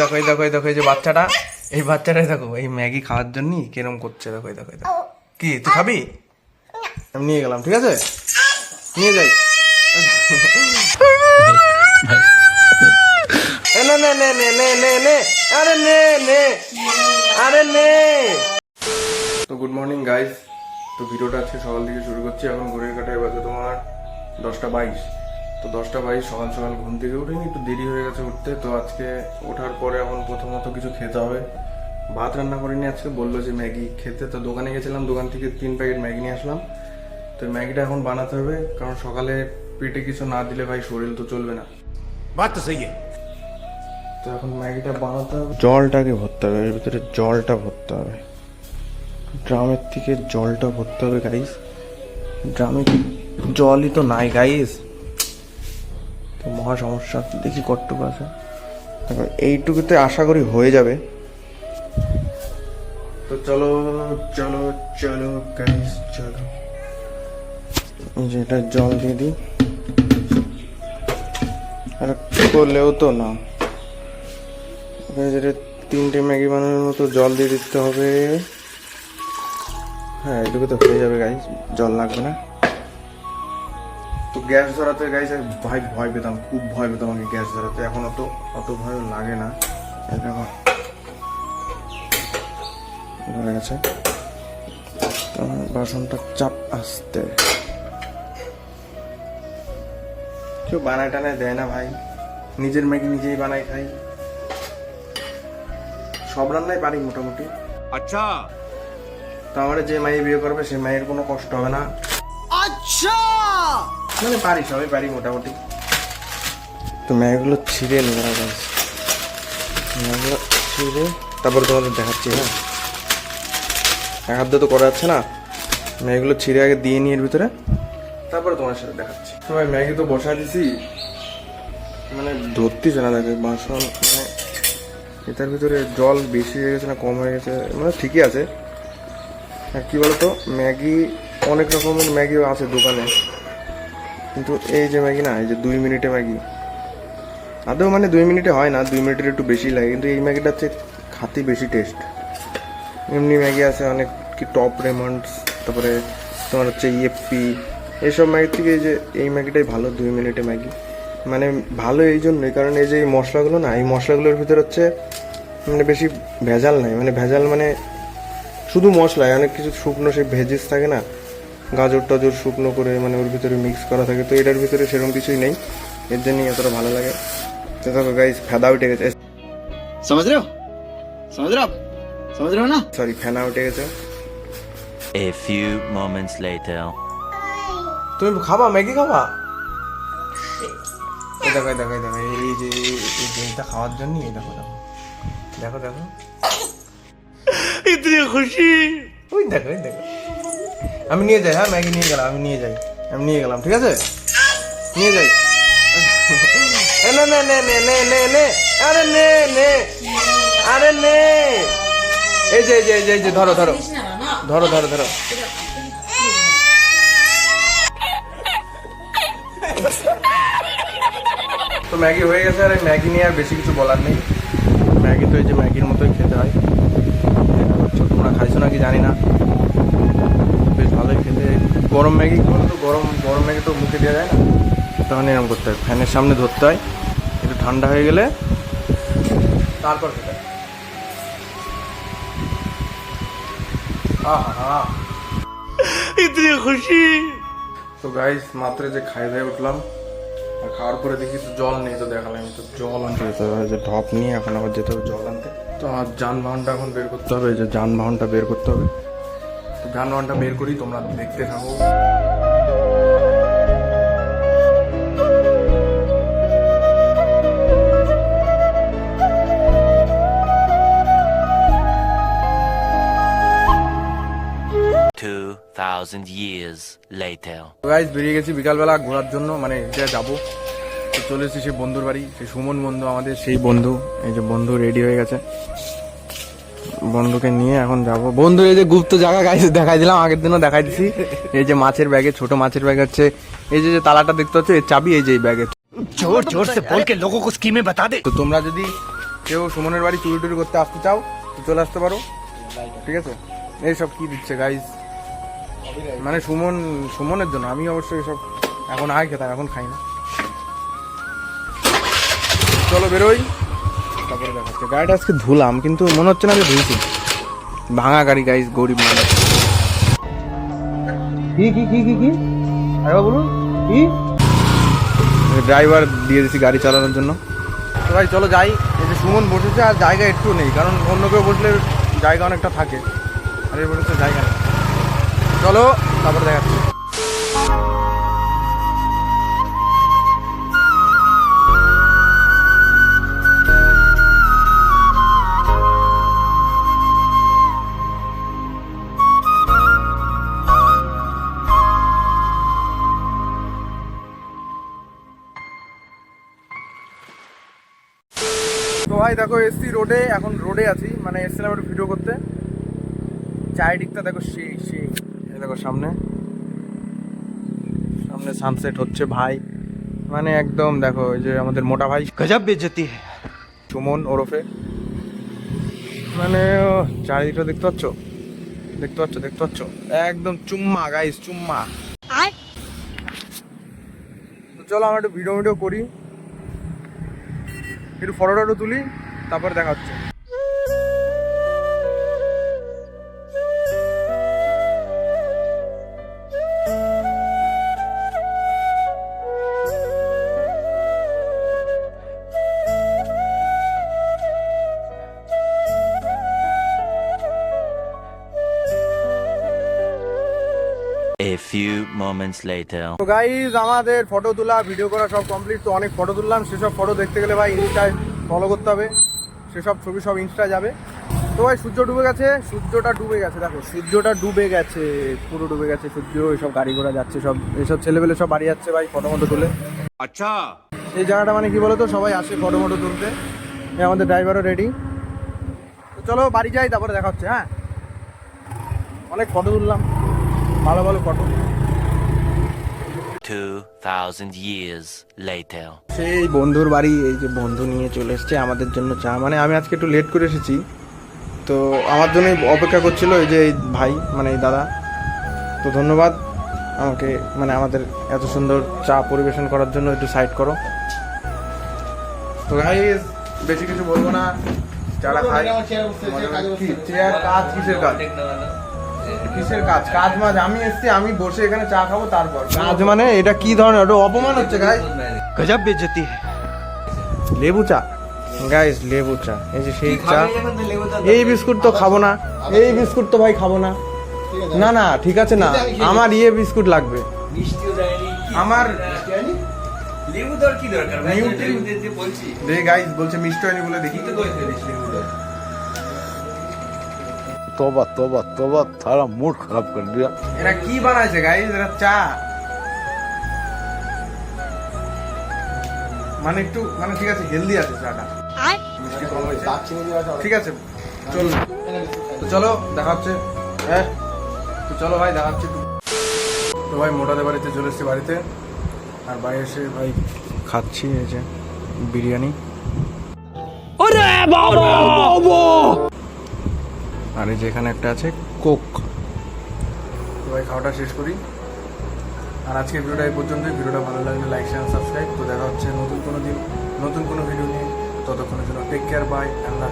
দেখো, এই দেখো এই দেখো যে বাচ্চাটা, এই বাচ্চাটাই দেখো, এই ম্যাগি খাওয়ার জন্য কিরম করছে, দেখো দেখো দেখো। কি, তুই খাবি? আমি নিয়ে গেলাম, ঠিক আছে? নিয়ে যাই। নে নে নে নে নে নে নে, আরে নে নে, আরে নে। তো গুড মর্নিং গাইস তো ভিডিওটা আজকে সকাল থেকে শুরু করছি, এখন ঘড়ির কাটায় বাজে তোমার দশটা বাইশ। তো দশটা বাইশ সকাল সকাল ঘুম থেকে উঠিনি একটু দেরি হয়ে গেছে উঠতে তো আজকে ওঠার পরে এখন প্রথমত কিছু খেতে হবে। ভাত রান্না করিনি আজকে বলল যে ম্যাগি খেতে। তো দোকানে গেছিলাম দোকান থেকে তিন প্যাকেট ম্যাগি নিয়ে আসলাম। তো ম্যাগিটা এখন বানাতে হবে কারণ সকালে পেটে কিছু না দিলে ভাই শরীর তো চলবে না। তো এখন ম্যাগিটা বানাতে হবে। জলটাকে ভরতে হবে এর ভিতরে জলটা ভরতে হবে। ড্রামের থেকে জলটা ভরতে হবে গাইস ড্রামে জলই তো নাই গাইস মহা সমস্যা দেখি কটটুকু আছে। দেখো, এইটুকুতে আশা করি হয়ে যাবে। তো চলো চলো চলো গাইস চলো। এই যে এটা জল দিয়ে দিই। আর করলেও তো না। এখানে তিনটে ম্যাগি বানানোর মতো জল দিয়ে দিতে হবে। হ্যাঁ এটুকু তো হয়ে যাবে গাইস জল লাগবে না। তো গ্যাস ধরাতে গাইজ ভাই ভয় পেতাম খুব ভয় পেতাম আমাকে গ্যাস ধরাতে। এখন অত অত ভয় লাগে না। এখন গেছে। বাসনটা চাপ আসতে। কেউ বানায় টানায় দেয় না ভাই। নিজের মেয়েকে নিজেই বানাই খাই। সব রান্নাই পারি মোটামুটি। আচ্ছা। তো আমার যে মাই বিয়ে করবে সে মায়ের কোনো কষ্ট হবে না। আচ্ছা! মানে পারি সবই পারি মোটামুটি। তো ম্যাগগুলো ছিঁড়ে নিয়ে গেছে ম্যাগগুলো ছিঁড়ে, তারপরে তোমাদের দেখাচ্ছি হ্যাঁ? এক হাত তো করা যাচ্ছে না। ম্যাগগুলো ছিঁড়ে আগে দিয়ে নিয়ে এর ভিতরে। তারপরে তোমার সাথে দেখাচ্ছি। তো ম্যাগি তো বসা দিছি। মানে ধরতেছে না, দেখে বাসন মানে এটার ভিতরে জল বেশি হয়ে গেছে না কম হয়ে গেছে মানে ঠিকই আছে। আর কি বলতো, ম্যাগি অনেক রকমের ম্যাগিও আছে দোকানে। কিন্তু এই যে ম্যাগি না, এই যে দুই মিনিটে ম্যাগি। আদৌ মানে দুই মিনিটে হয় না, দুই মিনিটের একটু বেশি লাগে, কিন্তু এই ম্যাগিটা হচ্ছে খাতি বেশি টেস্ট এমনি ম্যাগি আছে অনেক কি টপ রেমন্ডস তারপরে তোমার হচ্ছে ইএফপি এইসব ম্যাগির থেকে এই যে, এই ম্যাগিটাই ভালো দুই মিনিটে ম্যাগি। মানে ভালো এই জন্যই, কারণ এই যে এই মশলাগুলো না, এই মশলাগুলোর ভিতর হচ্ছে মানে বেশি ভেজাল নাই। মানে ভেজাল মানে শুধু মশলায়, অনেক কিছু শুকনো সেই ভেজিস থাকে না গাজর টাজর শুকনো করে মানে ওর ভিতরে মিক্স করা থাকে। তো এটার ভিতরে সেরকম কিছুই নেই। এর জন্যই এতটা ভালো লাগে। তো দেখো গাইজ ফেদা উঠে গেছে। সমাজ রেও সমাজ না সরি ফেনা উঠে গেছে। A few moments later. তুমি খাবা? ম্যাগি খাবা? দেখো দেখো দেখো এই যে এটা খাওয়ার জন্য এই দেখো দেখো। দেখো দেখো। ইতনি খুশি। ওই দেখো দেখো। আমি নিয়ে যাই হ্যাঁ ম্যাগি নিয়ে গেলাম, আমি নিয়ে যাই, আমি নিয়ে গেলাম, ঠিক আছে? নিয়ে যাই। নে নে নে নে আরে নে নে, আরে নে। এই যে এই যে এই যে ধরো ধরো ধরো ধরো ধরো। তো ম্যাগি হয়ে গেছে, আর ম্যাগি নিয়ে আর বেশি কিছু বলার নেই। ম্যাগি তো এই যে ম্যাগির মতোই খেতে হয়। তোমরা খাইছো নাকি জানি না। বেশ ভালোই খেতে। গরম ম্যাগি তো গরম গরম ম্যাগি তো মুখে দেওয়া যায় না। তখন মানে এরকম করতে হয়। ফ্যানের সামনে ধরতে হয়। একটু ঠান্ডা হয়ে গেলে তারপর খেতে হয়। খুশি। তো যে উঠলাম। আর খাওয়ার পরে দেখি তো জল নেই তো তো জল আনতে যেতে হবে। যে নিয়ে আবার যেতে হবে জল আনতে। তো যানবাহনটা এখন বের করতে হবে। যে যানবাহনটা বের করতে হবে। যানবাহনটা বের করি তোমরা দেখতে থাকো। Two thousand years later. Guys বেরিয়ে গেছি বিকালবেলা ঘোরার জন্য মানে এটা যাব। তো চলে এসেছি সেই বন্ধুর বাড়ি সেই সুমন বন্ধু আমাদের সেই বন্ধু এই যে বন্ধু রেডি হয়ে গেছে। বন্ধুকে নিয়ে এখন যাব। বন্ধু এই যে গুপ্ত জায়গা গাইছে দেখাই দিলাম আগের দিনও দেখাই দিছি। এই যে মাছের ব্যাগে ছোট মাছের ব্যাগ আছে। এই যে তালাটা দেখতে হচ্ছে চাবি এই যে এই ব্যাগে জোর জোর সে বলকে লোকো কো স্কিমে বাতা দে। তো তোমরা যদি কেউ সুমনের বাড়ি চুরি টুরি করতে আসতে চাও চলে আসতে পারো। ঠিক আছে? এই সব কি দিচ্ছে গাইস মানে সুমন সুমনের জন্য। আমি অবশ্যই এসব এখন আগে খেতাম এখন খাই না। চলো বেরোই। তারপরে দেখাচ্ছে। গাড়িটা আজকে ধুলাম কিন্তু মনে হচ্ছে না যে ধুয়েছি ভাঙা গাড়ি গাইজ গরিব মানুষ। কি কি কি কি কি? আরেকবার বলুন কি? ড্রাইভার দিয়ে দিয়েছি গাড়ি চালানোর জন্য। তো ভাই চলো যাই। এই যে সুমন বসেছে আর জায়গা একটু নেই কারণ অন্য কেউ বসলে জায়গা অনেকটা থাকে। আর এই বসেছে জায়গা নেই। চলো তারপরে দেখাচ্ছি। তো ভাই দেখো এসি রোডে এখন রোডে আছি। মানে এসছিলাম একটু ভিডিও করতে। চারিদিকটা দেখো সেই সেই। দেখো সামনে। সামনে সানসেট হচ্ছে ভাই। মানে একদম দেখো ওই যে আমাদের মোটা ভাই। গজব বেজতি সুমন ওরফে। মানে চারিদিকটা দেখতে পাচ্ছ? দেখতে পাচ্ছ দেখতে পাচ্ছ? একদম চুম্মা গাইস চুম্মা। চলো আমরা একটু ভিডিও ভিডিও করি। একটু ফটো টটো তুলি তারপর দেখা হচ্ছে। A few moments later. তো গাইজ আমাদের ফটো তোলা ভিডিও করা সব কমপ্লিট তো অনেক ফটো তুললাম। সেসব ফটো দেখতে গেলে ভাই ইনস্টায় ফলো করতে হবে। সেসব ছবি সব ইনস্টায় যাবে। তো ভাই সূর্য ডুবে গেছে সূর্যটা ডুবে গেছে দেখো। সূর্যটা ডুবে গেছে পুরো ডুবে গেছে সূর্য এসব গাড়ি ঘোড়া যাচ্ছে সব এসব ছেলেপেলে সব বাড়ি যাচ্ছে ভাই ফটো মটো তুলে। আচ্ছা। এই জায়গাটা মানে কি বলতো? সবাই আসে ফটো মটো তুলতে। আমাদের ড্রাইভারও রেডি চলো বাড়ি যাই তারপরে দেখা হচ্ছে হ্যাঁ? অনেক ফটো তুললাম। ভালো ভালো ফটো 2000 years later. সেই বন্ধুর বাড়ি এই যে বন্ধু নিয়ে চলে এসছে আমাদের জন্য চা। মানে আমি আজকে একটু লেট করে এসেছি তো আমার জন্যই অপেক্ষা করছিল এই যে এই ভাই মানে এই দাদা। তো ধন্যবাদ আমাকে মানে আমাদের এত সুন্দর চা পরিবেশন করার জন্য একটু সাইড করো। তো ভাই বেশি কিছু বলব না। যারা চেয়ার কাজ কিসের কাজ? কিসের কাজ? কাজ মাছ আমি এসছি আমি বসে এখানে চা খাব তারপর। কাজ মানে এটা কি ধরনের? ওটা অপমান হচ্ছে গাই গজব বেজতি লেবু চা। গাইস লেবু চা। এই যে সেই চা। এই বিস্কুট তো খাব না। এই বিস্কুট তো ভাই খাব না। না না ঠিক আছে না। আমার ইয়ে বিস্কুট লাগবে। আমার লেবু দর কি দরকার? ভাই বলছি। রে গাইস বলছে মিষ্টি হয়নি বলে দেখি। তো तोबा तोबा तोबा थारा मूड खराब कर दिया এরা কি বানাইছে গাইস এরা চা মানে একটু মানে ঠিক আছে হেলদি আছে চাটা মিষ্টি কম হয়েছে ঠিক আছে চল তো চলো দেখা হচ্ছে হ্যাঁ তো চলো ভাই দেখা হচ্ছে একটু। তো ভাই মোটাদের বাড়িতে চলে এসেছি বাড়িতে আর বাইরে এসে ভাই খাচ্ছি এই যে বিরিয়ানি আর এই যে এখানে একটা আছে কোক। তো ভাই, খাওয়াটা শেষ করি। আর আজকের ভিডিওটা এই পর্যন্তই। ভিডিওটা ভালো লাগলে লাইক শেয়ার সাবস্ক্রাইব তো দেখা হচ্ছে নতুন কোনো দিন, নতুন কোনো ভিডিও নিয়ে। ততক্ষণের জন্য টেক কেয়ার বাই আল্লাহ